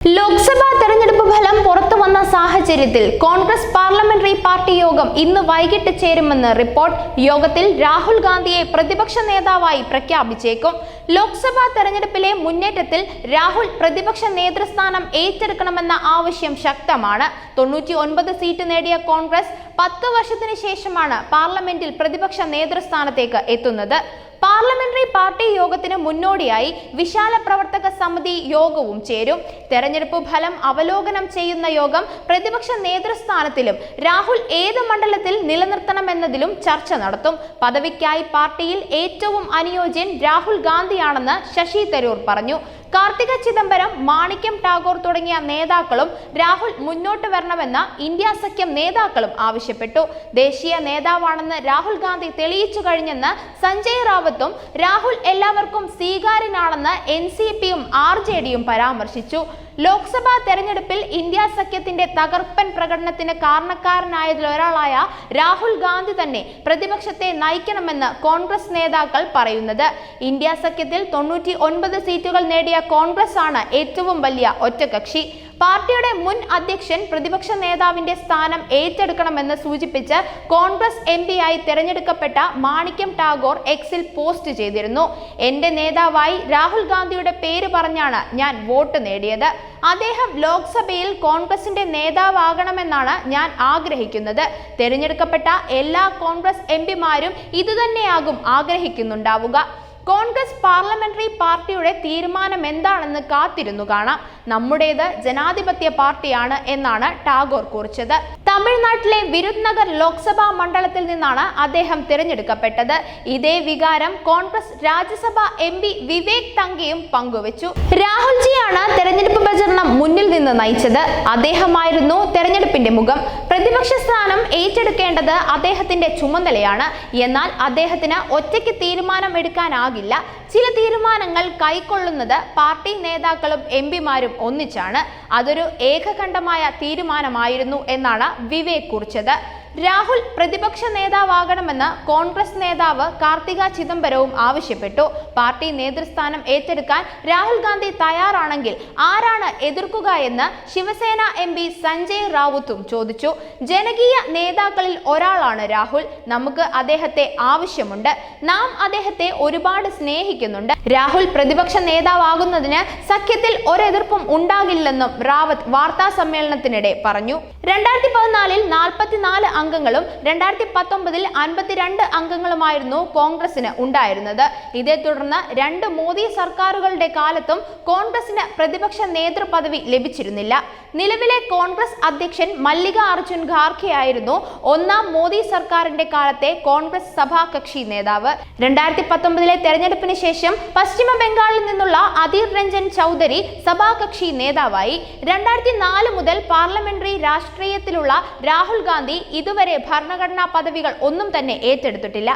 ലോക്സഭാ തെരഞ്ഞെടുപ്പ് ഫലം പുറത്തു വന്ന സാഹചര്യത്തിൽ കോൺഗ്രസ് പാർലമെന്ററി പാർട്ടി യോഗം ഇന്ന് വൈകിട്ട് ചേരുമെന്ന് റിപ്പോർട്ട് യോഗത്തിൽ രാഹുൽ ഗാന്ധിയെ പ്രതിപക്ഷ നേതാവായി പ്രഖ്യാപിച്ചേക്കും. ലോക്സഭാ തെരഞ്ഞെടുപ്പിലെ മുന്നേറ്റത്തിൽ രാഹുൽ പ്രതിപക്ഷ നേതൃസ്ഥാനം ഏറ്റെടുക്കണമെന്ന ആവശ്യം ശക്തമാണ്. തൊണ്ണൂറ്റി ഒൻപത് സീറ്റ് നേടിയ കോൺഗ്രസ് പത്ത് വർഷത്തിന് ശേഷമാണ് പാർലമെന്റിൽ പ്രതിപക്ഷ നേതൃസ്ഥാനത്തേക്ക് എത്തുന്നത്. പാർലമെന്ററി പാർട്ടി യോഗത്തിന് മുന്നോടിയായി വിശാല പ്രവർത്തക സമിതി യോഗവും ചേരും. തെരഞ്ഞെടുപ്പ് ഫലം അവലോകനം ചെയ്യുന്ന യോഗം പ്രതിപക്ഷ നേതൃസ്ഥാനത്തിലും രാഹുൽ ഏത് മണ്ഡലത്തിൽ നിലനിർത്തണമെന്നതിലും ചർച്ച നടത്തും. പദവിക്കായി പാർട്ടിയിൽ ഏറ്റവും അനുയോജ്യൻ രാഹുൽ ഗാന്ധിയാണെന്ന് ശശി തരൂർ പറഞ്ഞു. കാർത്തിക ചിദംബരം മാണിക്യം ടാഗോർ തുടങ്ങിയ നേതാക്കളും രാഹുൽ മുന്നോട്ട് വരണമെന്ന് ഇന്ത്യ സഖ്യം നേതാക്കളും ആവശ്യപ്പെട്ടു. ദേശീയ നേതാവാണെന്ന് രാഹുൽ ഗാന്ധി തെളിയിച്ചു കഴിഞ്ഞെന്ന് സഞ്ജയ് റാവത്തും രാഹുൽ എല്ലാവർക്കും സ്വീകാര്യനാണെന്ന് എൻ സി പിയും ആർ ജെ ഡിയും പരാമർശിച്ചു. ലോക്സഭാ തെരഞ്ഞെടുപ്പിൽ ഇന്ത്യ സഖ്യത്തിന്റെ തകർപ്പൻ പ്രകടനത്തിന് കാരണക്കാരനായതിലൊരാളായ രാഹുൽ ഗാന്ധി തന്നെ പ്രതിപക്ഷത്തെ നയിക്കണമെന്ന് കോൺഗ്രസ് നേതാക്കൾ പറയുന്നത്. ഇന്ത്യ സഖ്യത്തിൽ തൊണ്ണൂറ്റി ഒൻപത് സീറ്റുകൾ നേടിയ കോൺഗ്രസ് ആണ് ഏറ്റവും വലിയ ഒറ്റകക്ഷി. പാർട്ടിയുടെ മുൻ അധ്യക്ഷൻ പ്രതിപക്ഷ നേതാവിന്റെ സ്ഥാനം ഏറ്റെടുക്കണമെന്ന് സൂചിപ്പിച്ച് കോൺഗ്രസ് എം ആയി തെരഞ്ഞെടുക്കപ്പെട്ട മാണിക്യം ടാഗോർ എക്സിൽ പോസ്റ്റ് ചെയ്തിരുന്നു. എന്റെ നേതാവായി രാഹുൽ ഗാന്ധിയുടെ പേര് പറഞ്ഞാണ് ഞാൻ വോട്ട് നേടിയത്. അദ്ദേഹം ലോക്സഭയിൽ കോൺഗ്രസിന്റെ നേതാവാകണമെന്നാണ് ഞാൻ ആഗ്രഹിക്കുന്നത്. തെരഞ്ഞെടുക്കപ്പെട്ട എല്ലാ കോൺഗ്രസ് എം പിമാരും ഇതുതന്നെയാകും ആഗ്രഹിക്കുന്നുണ്ടാവുക. കോൺഗ്രസ് പാർലമെന്ററി പാർട്ടിയുടെ തീരുമാനം എന്താണെന്ന് കാത്തിരുന്നു കാണാം. നമ്മുടേത് ജനാധിപത്യ പാർട്ടിയാണ് എന്നാണ് ടാഗോർ കുറിച്ചത്. തമിഴ്നാട്ടിലെ വിരുദ്നഗർ ലോക്സഭാ മണ്ഡലത്തിൽ നിന്നാണ് അദ്ദേഹം തിരഞ്ഞെടുക്കപ്പെട്ടത്. ഇതേ വികാരം കോൺഗ്രസ് രാജ്യസഭാ എം പി വിവേക് തങ്കയും പങ്കുവച്ചു. രാഹുൽജിയാണ് തെരഞ്ഞെടുപ്പ് പ്രചരണം മുന്നിൽ നിന്ന് നയിച്ചത്. അദ്ദേഹമായിരുന്നു തെരഞ്ഞെടുപ്പിന്റെ മുഖം. പ്രതിപക്ഷ സ്ഥാനം ഏറ്റെടുക്കേണ്ടത് അദ്ദേഹത്തിന്റെ ചുമതലയാണ്. എന്നാൽ അദ്ദേഹത്തിന് ഒറ്റയ്ക്ക് തീരുമാനം എടുക്കാനാകില്ല ചില തീരുമാനങ്ങൾ കൈക്കൊള്ളുന്നത് പാർട്ടി നേതാക്കളും എം പിമാരും ഒന്നിച്ചാണ്. അതൊരു ഏകകണ്ഠമായ തീരുമാനമായിരുന്നു എന്നാണ് വിവേക് കുറിച്ചത്. രാഹുൽ പ്രതിപക്ഷ നേതാവാകണമെന്ന് കോൺഗ്രസ് നേതാവ് കാർത്തിക ചിദംബരവും ആവശ്യപ്പെട്ടു. പാർട്ടി നേതൃസ്ഥാനം ഏറ്റെടുക്കാൻ രാഹുൽ ഗാന്ധി തയ്യാറാണെങ്കിൽ ആരാണ് എതിർക്കുക എന്ന് ശിവസേന എം പി സഞ്ജയ് റാവുത്തും ചോദിച്ചു. ജനകീയ നേതാക്കളിൽ ഒരാളാണ് രാഹുൽ. നമുക്ക് അദ്ദേഹത്തെ ആവശ്യമുണ്ട്. നാം അദ്ദേഹത്തെ ഒരുപാട് സ്നേഹിക്കുന്നുണ്ട്. രാഹുൽ പ്രതിപക്ഷ നേതാവാകുന്നതിന് സഖ്യത്തിൽ ഒരെതിർപ്പും ഉണ്ടാകില്ലെന്നും റാവത്ത് വാർത്താ സമ്മേളനത്തിനിടെ പറഞ്ഞു. രണ്ടായിരത്തി പതിനാലിൽ നാൽപ്പത്തിനാല് അംഗങ്ങളും രണ്ടായിരത്തി പത്തൊമ്പതിൽ അൻപത്തിരണ്ട് അംഗങ്ങളുമായിരുന്നു കോൺഗ്രസിന് ഉണ്ടായിരുന്നത്. ഇതേ തുടർന്ന് രണ്ട് മോദി സർക്കാരുകളുടെ കാലത്തും കോൺഗ്രസിന് പ്രതിപക്ഷ നേതൃപദവി ലഭിച്ചിരുന്നില്ല. നിലവിലെ കോൺഗ്രസ് അധ്യക്ഷൻ മല്ലിക അർജുൻ ഖാർഖെ ആയിരുന്നു ഒന്നാം മോദി സർക്കാരിന്റെ കാലത്തെ കോൺഗ്രസ് സഭാകക്ഷി നേതാവ്. രണ്ടായിരത്തി പത്തൊമ്പതിലെ തെരഞ്ഞെടുപ്പിന് ശേഷം പശ്ചിമ ബംഗാളിൽ നിന്നുള്ള അധീർ രഞ്ജൻ ചൗധരി സഭാകക്ഷി നേതാവായി. രണ്ടായിരത്തി നാല് മുതൽ പാർലമെന്ററി രാഷ്ട്രീയത്തിലുള്ള രാഹുൽ ഗാന്ധി ഇതുവരെ ഭരണഘടനാ പദവികൾ ഒന്നും തന്നെ ഏറ്റെടുത്തിട്ടില്ല.